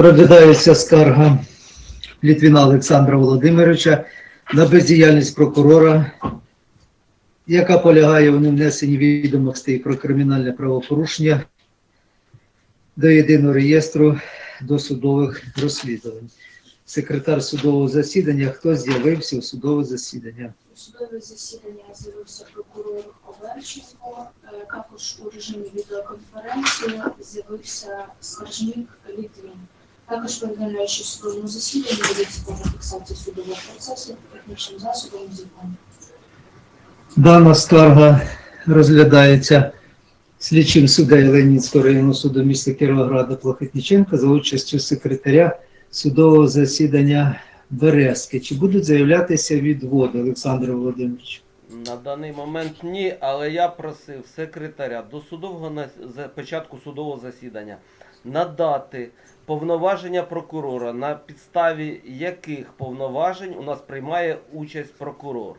Розглядається скарга Літвіна Олександра Володимировича на бездіяльність прокурора, яка полягає у невнесенні відомостей про кримінальне правопорушення до єдиного реєстру досудових розслідувань. Секретар судового засідання, хто з'явився у судове засідання? У судове засідання з'явився прокурор Оверченко. Е, Також у режимі відеоконференції з'явився скаржник Літвін. Також повідомляю, що в судовому засіданні ведеться фіксація судового процесу технічним засобом закону. Дана скарга розглядається слідчим суддею Ленінського районного суду міста Кіровограда Плохотніченка за участю секретаря судового засідання Березки. Чи будуть заявлятися відводи Олександра Володимировича? На даний момент ні, але я просив секретаря до судового на- початку судового засідання надати повноваження прокурора, на підставі яких повноважень у нас приймає участь прокурор.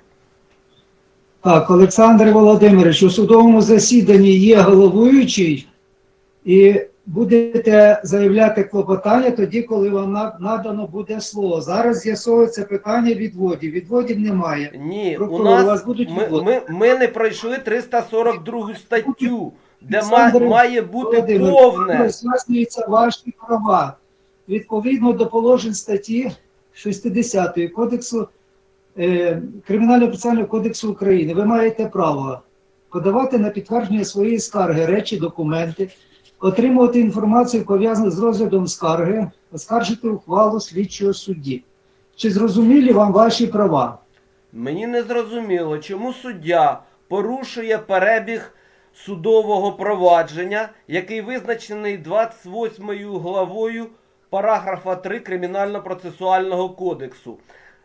Так, Олександр Володимирович, у судовому засіданні є головуючий, і будете заявляти клопотання тоді, коли вам надано буде слово. Зараз з'ясовується питання відводів. Відводів немає. Ні, у Прокурор, у вас нас будуть ми, відводи? ми, ми не пройшли 342 статтю, де Олександр має бути повне. Роз'яснюються ваші права. Відповідно до положень статті 60 Кодексу е, Кримінально-процесуального кодексу України, ви маєте право подавати на підтвердження своєї скарги речі, документи, отримувати інформацію пов'язану з розглядом скарги, оскаржити ухвалу слідчого судді. Чи зрозумілі вам ваші права? Мені не зрозуміло, чому суддя порушує перебіг судового провадження, який визначений 28 главою параграфа 3 Кримінально-процесуального кодексу.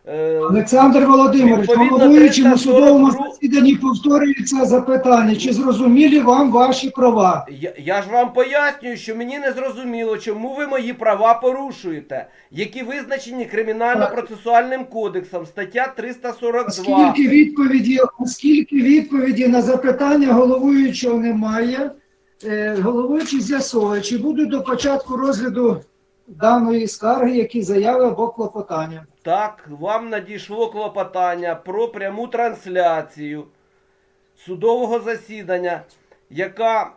Е, Олександр Володимирович, у 342 судовому засіданні повторюється запитання, чи зрозумілі вам ваші права? я, я ж вам пояснюю, що мені не зрозуміло, чому ви мої права порушуєте, які визначені Кримінально-процесуальним кодексом, стаття 342. Оскільки відповіді, оскільки відповіді на запитання головуючого немає, е, головуючий з'ясовує, чи будуть до початку розгляду даної скарги які заяви або клопотання. Так, вам надійшло клопотання про пряму трансляцію судового засідання, яка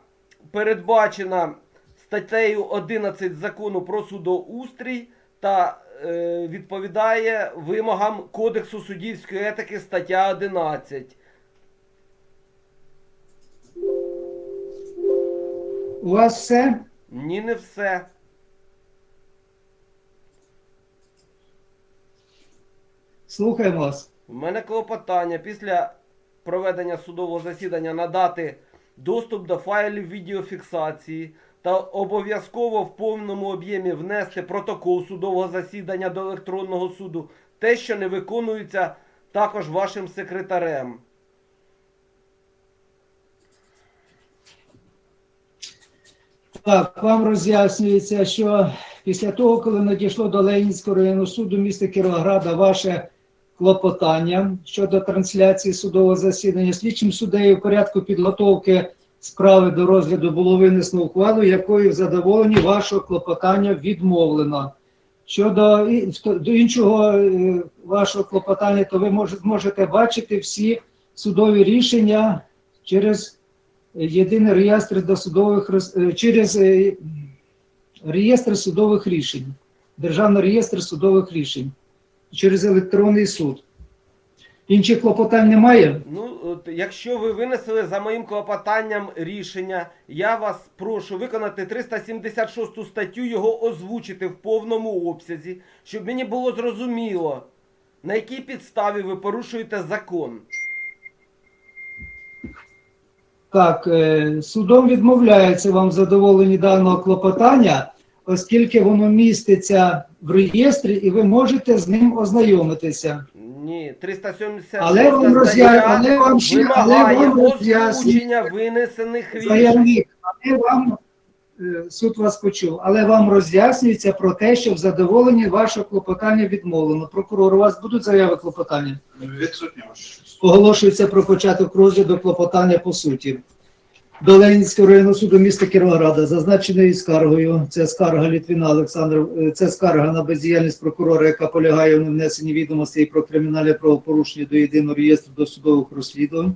передбачена статтею 11 закону про судоустрій та е, відповідає вимогам Кодексу суддівської етики стаття 11. У вас все? Ні, не все. Слухаємо вас. У мене клопотання після проведення судового засідання надати доступ до файлів відеофіксації та обов'язково в повному об'ємі внести протокол судового засідання до електронного суду, те, що не виконується також вашим секретарем. Так, вам роз'яснюється, що після того, коли надійшло до Ленінського районного суду міста Кіровограда ваше клопотання щодо трансляції судового засідання, слідчим суддею в порядку підготовки справи до розгляду було винесено ухвалу, якою в задоволенні вашого клопотання відмовлено. Щодо до іншого е, вашого клопотання, то ви можете бачити всі судові рішення через єдиний реєстр досудових е, через е, реєстр судових рішень, Державний реєстр судових рішень через електронний суд. Інших клопотань немає? Ну, от, якщо ви винесли за моїм клопотанням рішення, я вас прошу виконати 376 статтю, його озвучити в повному обсязі, щоб мені було зрозуміло, на якій підставі ви порушуєте закон. Так, е, судом відмовляється вам в задоволенні даного клопотання, оскільки воно міститься в реєстрі і ви можете з ним ознайомитися. Ні, 376 Але вам роз'я- але вам ще- але вам роз'яснює- винесених рішень. Заявник, але вам е, суд вас почув, але вам роз'яснюється про те, що в задоволенні вашого клопотання відмовлено. Прокурор, у вас будуть заяви клопотання? Відсутні ваші. Оголошується про початок розгляду клопотання по суті. До Ленінського районного суду міста Кіровограда, зазначеною скаргою. Це скарга Літвіна Олександра, е, це скарга на бездіяльність прокурора, яка полягає в невнесенні відомостей про кримінальне правопорушення до єдиного реєстру досудових розслідувань.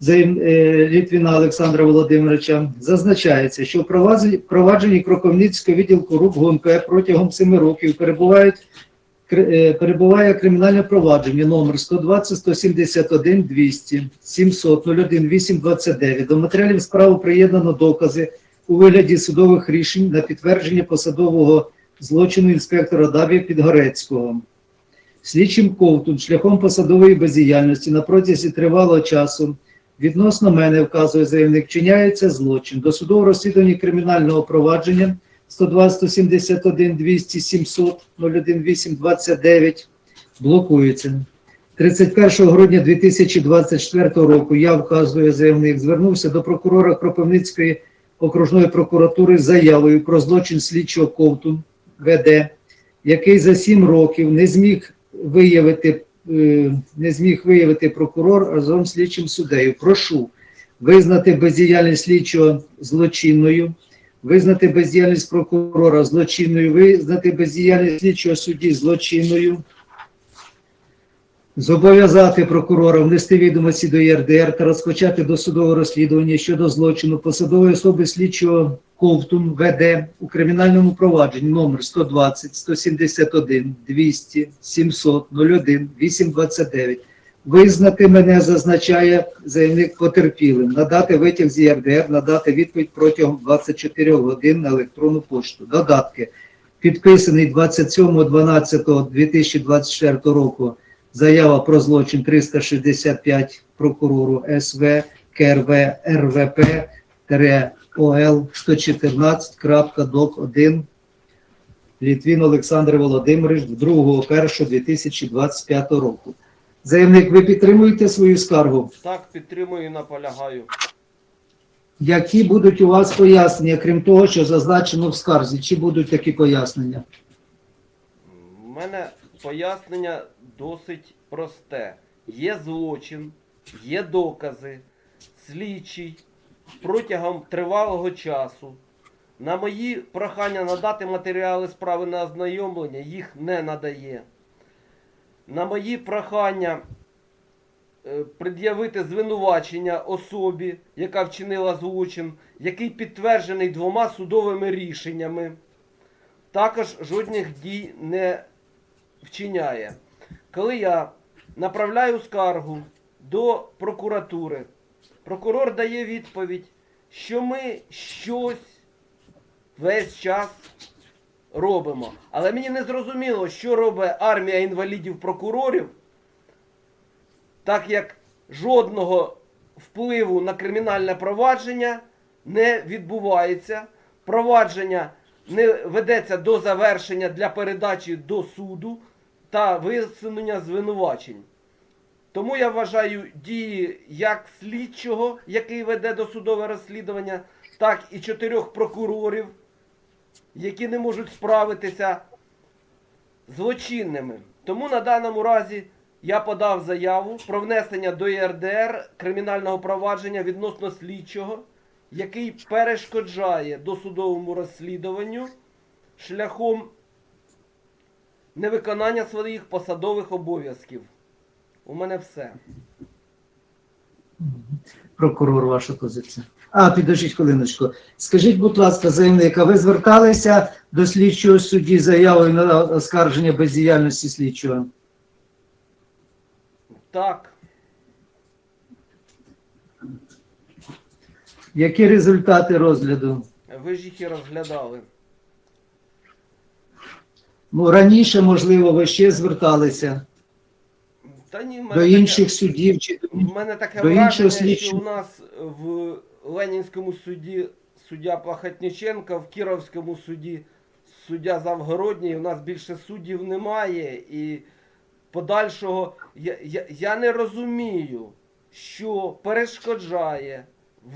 Заєм- е, Літвіна Олександра Володимировича зазначається, що в провадженні- провадженні Кропивницького відділку РУП ГУНП протягом семи років перебувають перебуває кримінальне провадження номер 120 171 200 700 01 829. До матеріалів справи приєднано докази у вигляді судових рішень на підтвердження посадового злочину інспектора ДАБІ Підгорецького. Слідчим Ковтун шляхом посадової бездіяльності на протязі тривалого часу відносно мене, вказує заявник, вчиняється злочин. До судового розслідування кримінального провадження 102 171 200 700 01 829 блокується. 31 грудня 2024 року я вказує заявник, звернувся до прокурора Кропивницької окружної прокуратури з заявою про злочин слідчого Ковтун ВД, який за 7 років не зміг виявити, е, не зміг виявити прокурор разом з слідчим суддею. Прошу визнати бездіяльність слідчого злочинною, визнати бездіяльність прокурора злочинною, визнати бездіяльність слідчого судді злочинною, зобов'язати прокурора внести відомості до ЄРДР та розпочати досудове розслідування щодо злочину посадової особи слідчого Ковтун ВД у кримінальному провадженні номер 120 171 200 700 01 829 Визнати мене зазначає заявник потерпілим, надати витяг з ЄРДР, надати відповідь протягом 24 годин на електронну пошту. Додатки. Підписаний 27.12.2024 року заява про злочин 365 прокурору СВ КРВ РВП ОЛ 114.док1 Літвін Олександр Володимирович 2.1.2025 року. Заявник, ви підтримуєте свою скаргу? Так, підтримую і наполягаю. Які будуть у вас пояснення, крім того, що зазначено в скарзі? Чи будуть такі пояснення? У мене пояснення досить просте. Є злочин, є докази, слідчий протягом тривалого часу. На мої прохання надати матеріали справи на ознайомлення їх не надає. На мої прохання е, пред'явити звинувачення особі, яка вчинила злочин, який підтверджений двома судовими рішеннями, також жодних дій не вчиняє. Коли я направляю скаргу до прокуратури, прокурор дає відповідь, що ми щось весь час робимо. Але мені не зрозуміло, що робить армія інвалідів прокурорів, так як жодного впливу на кримінальне провадження не відбувається. Провадження не ведеться до завершення для передачі до суду та висунення звинувачень. Тому я вважаю дії як слідчого, який веде досудове розслідування, так і чотирьох прокурорів, які не можуть справитися злочинними. Тому на даному разі я подав заяву про внесення до ЄРДР кримінального провадження відносно слідчого, який перешкоджає досудовому розслідуванню шляхом невиконання своїх посадових обов'язків. У мене все. Прокурор, ваша позиція. А, підождіть хвилиночку. Скажіть, будь ласка, заявника, ви зверталися до слідчого судді заявою на оскарження бездіяльності слідчого? Так, Які результати розгляду? ви ж їх і розглядали. Ну, раніше, можливо, ви ще зверталися Та ні, в мене до таке- інших суддів чи до В мене таке До враження, що у нас в Ленінському суді суддя Плахотніченка, в Кіровському суді суддя Завгородній. У нас більше суддів немає. І подальшого я, я, я не розумію, що перешкоджає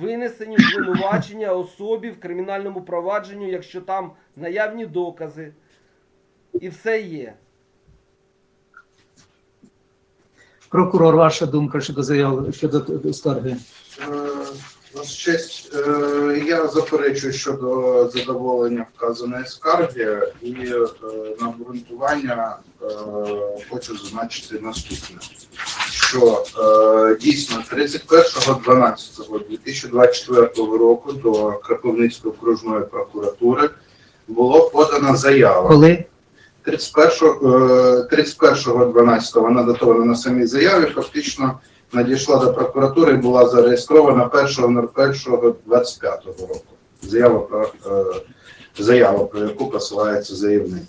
винесенню звинувачення особі в кримінальному провадженню, якщо там наявні докази. І все є. Прокурор, ваша думка щодо заяви щодо скарги? Е, честь, е, я заперечую щодо задоволення вказаної скарги і е, на обґрунтування хочу зазначити наступне, що дійсно 31.12.2024 року до Кропивницької окружної прокуратури було подано заяву. Коли? 31, е, 31.12 вона датована на самій заяві, фактично надійшла до прокуратури і була зареєстрована 1.01.25 року. Заява про, е, заява, про яку посилається заявник.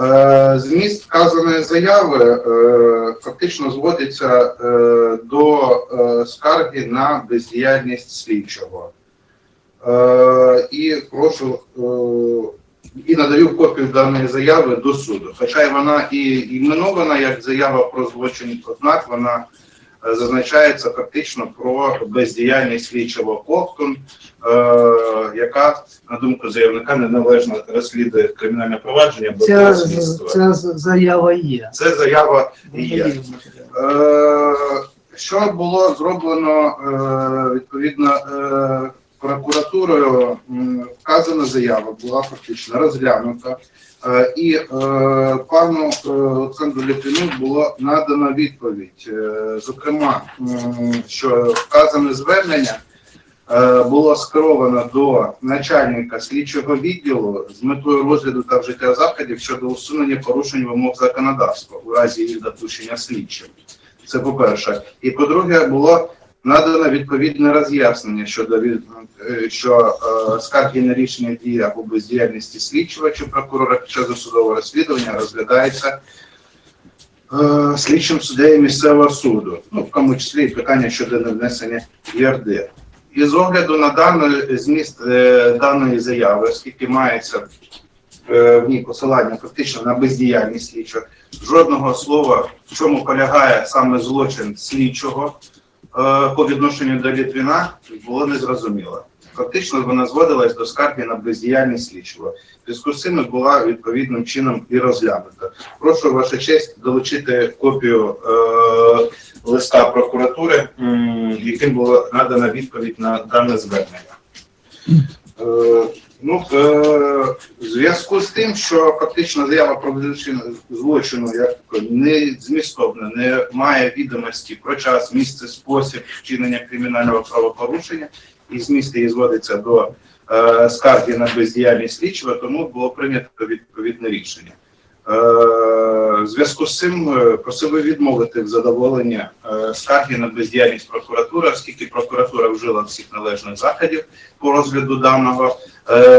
Е, Зміст вказаної заяви е, фактично зводиться е, до е, скарги на бездіяльність слідчого. Е, І прошу е, і надаю копію даної заяви до суду. Хоча й вона і іменована як заява про злочин, однак вона е, зазначається фактично про бездіяльність слідчого Ковтун, е, яка, на думку заявника, неналежно розслідує кримінальне провадження Ця, слідства. ця заява є. Це заява є. Е, Що було зроблено е, відповідно е, прокуратурою? Вказана заява була фактично розглянута, е, і е, пану е, Олександру Літвіну було надано відповідь. Зокрема, що вказане звернення було скеровано до начальника слідчого відділу з метою розгляду та вжиття заходів щодо усунення порушень вимог законодавства у разі їх допущення слідчим. Це по-перше. І по-друге, було надано відповідне роз'яснення щодо від- е, що е, скарги на рішення дії або бездіяльності слідчого чи прокурора під час досудового розслідування розглядається е, слідчим суддею місцевого суду, ну в тому числі і питання щодо невнесення ЄРД. І з огляду на даний зміст е, даної заяви, оскільки мається е, в ній посилання фактично на бездіяльність слідчого, жодного слова, в чому полягає саме злочин слідчого по відношенню до Літвіна, було незрозуміло. Фактично вона зводилась до скарги на бездіяльність слідчого. Зв'язку з цим була відповідним чином і розглянута. Прошу ваша честь долучити копію е, листа прокуратури, яким було надана відповідь на дане звернення. Е, Ну, е, в зв'язку з тим, що фактично заява про злочин злочину як не змістовна, не має відомості про час, місце, спосіб вчинення кримінального правопорушення, і зміст її зводиться до е, скарги на бездіяльність слідчого, тому було прийнято відповідне рішення. Е, в зв'язку з цим е, просив би відмовити в задоволенні е, скарги на бездіяльність прокуратури, оскільки прокуратура вжила всіх належних заходів по розгляду даного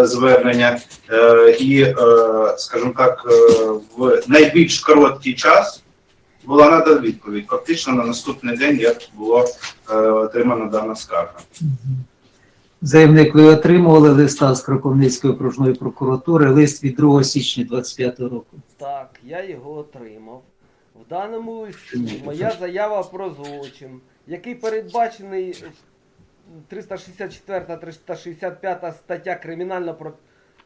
звернення, е, і, е, скажімо так, е, в найбільш короткий час була надана відповідь. Фактично на наступний день як було е, отримана дана скарга. Заявник, ви отримували листа з Кропивницької окружної прокуратури, лист від 2 січня 25 року. Так, я його отримав. В даному листі моя заява про злочин, який передбачений 364-365 стаття Кримінально про-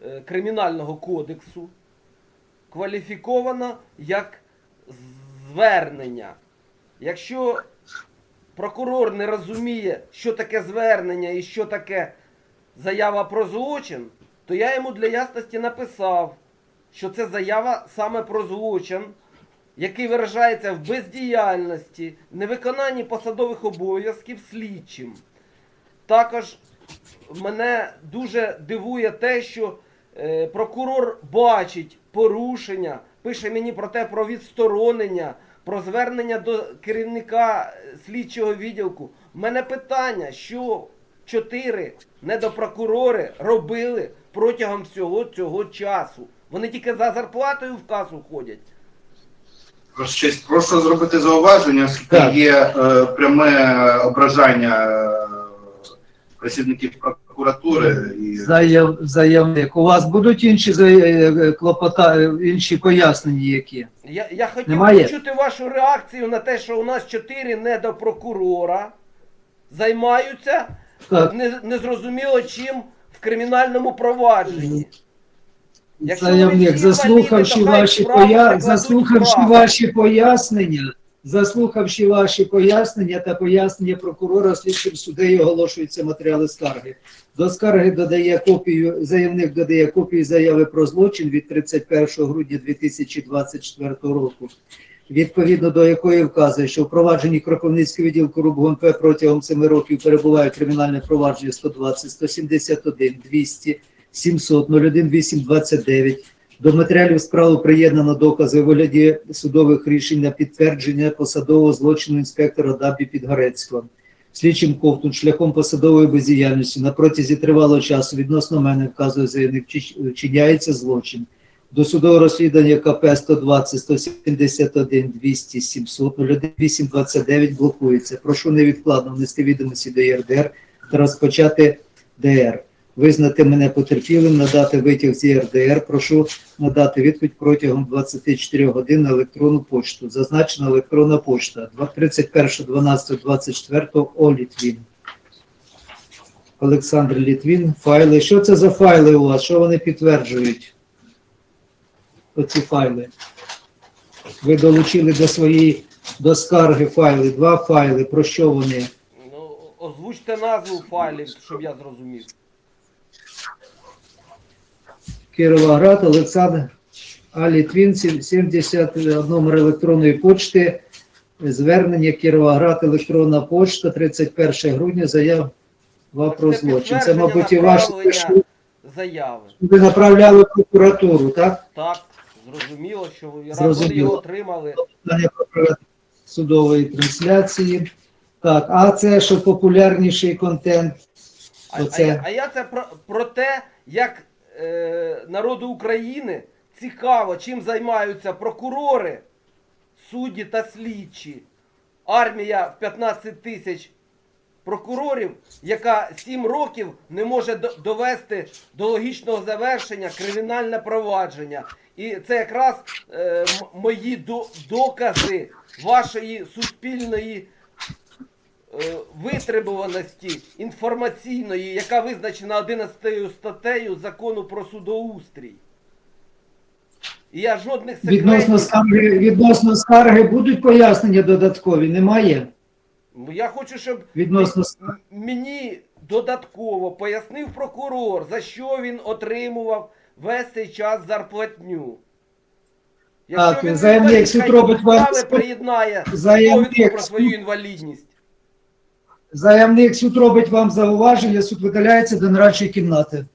е, Кримінального кодексу, кваліфікована як звернення. Якщо прокурор не розуміє, що таке звернення і що таке заява про злочин, то я йому для ясності написав, що це заява саме про злочин, який виражається в бездіяльності, невиконанні посадових обов'язків слідчим. Також мене дуже дивує те, що е, прокурор бачить порушення, пише мені про те про відсторонення, про звернення до керівника е, слідчого відділку. У мене питання, що чотири недопрокурори робили протягом всього цього часу. Вони тільки за зарплатою в касу ходять. Прошу зробити зауваження, оскільки є е, пряме ображання е, працівників прокуратури і Заяв, заявник, у вас будуть інші за- е, клопота, інші пояснення які? Я, я хотів Немає? почути вашу реакцію на те, що у нас чотири недопрокурора займаються Так, не, незрозуміло чим в кримінальному провадженні. Якщо заявник, заслухавши інваліди, то хай ваші справу поя... прикладуть заслухавши справу. ваші пояснення, Заслухавши ваші пояснення та пояснення прокурора, слідчим суддею оголошуються матеріали скарги. До скарги додає копію, заявник додає копію заяви про злочин від 31 грудня 2024 року, відповідно до якої вказує, що в провадженні Кропивницького відділку РУБ протягом 7 років перебуває кримінальне провадження 120, 171, 200, 700, 01, 829, до матеріалів справи приєднано докази у вигляді судових рішень на підтвердження посадового злочину інспектора ДАБІ Підгорецького. Слідчим Ковтун шляхом посадової бездіяльності на протязі тривалого часу відносно мене вказує заявник, чи- вчиняється злочин. До судового розслідування КП 120, 171, 200, 700, 01, 829 блокується. Прошу невідкладно внести відомості до ЄРДР та розпочати ДР. Визнати мене потерпілим, надати витяг з ЄРДР. Прошу надати відповідь протягом 24 годин на електронну пошту. Зазначена електронна пошта 31.12.24 О. Літвін. Олександр Літвін. Файли. Що це за файли у вас? Що вони підтверджують? Оці файли. Ви долучили до своєї до скарги файли. Два файли. Про що вони? Ну, озвучте назву файлів, щоб я зрозумів. Кіровоград, Олександр А. Літвін, 70 номер електронної почти. Звернення Кіровоград, електронна почта, 31 грудня, заява про злочин. Це, мабуть, і ваш заяви. ви направляли прокуратуру, так? Так, зрозуміло, що ви Зрозуміло. його отримали. Судової трансляції. Так, а це що популярніший контент? А, а, я, а я це про, про те, як е, народу України цікаво, чим займаються прокурори, судді та слідчі. Армія в 15 тисяч прокурорів, яка 7 років не може довести до логічного завершення кримінальне провадження. І це якраз е, мої до, докази вашої суспільної витребуваності інформаційної, яка визначена 11 статтею закону про судоустрій. І я жодних Відносно секретів. скарги, відносно скарги будуть пояснення додаткові? Немає? Я хочу, щоб Відносно мені додатково пояснив прокурор, за що він отримував весь цей час зарплатню. Так, він заявник робить вам- приєднає Заявник довідку про свою інвалідність. Заявник суд робить вам зауваження, суд видаляється до нарадчої кімнати.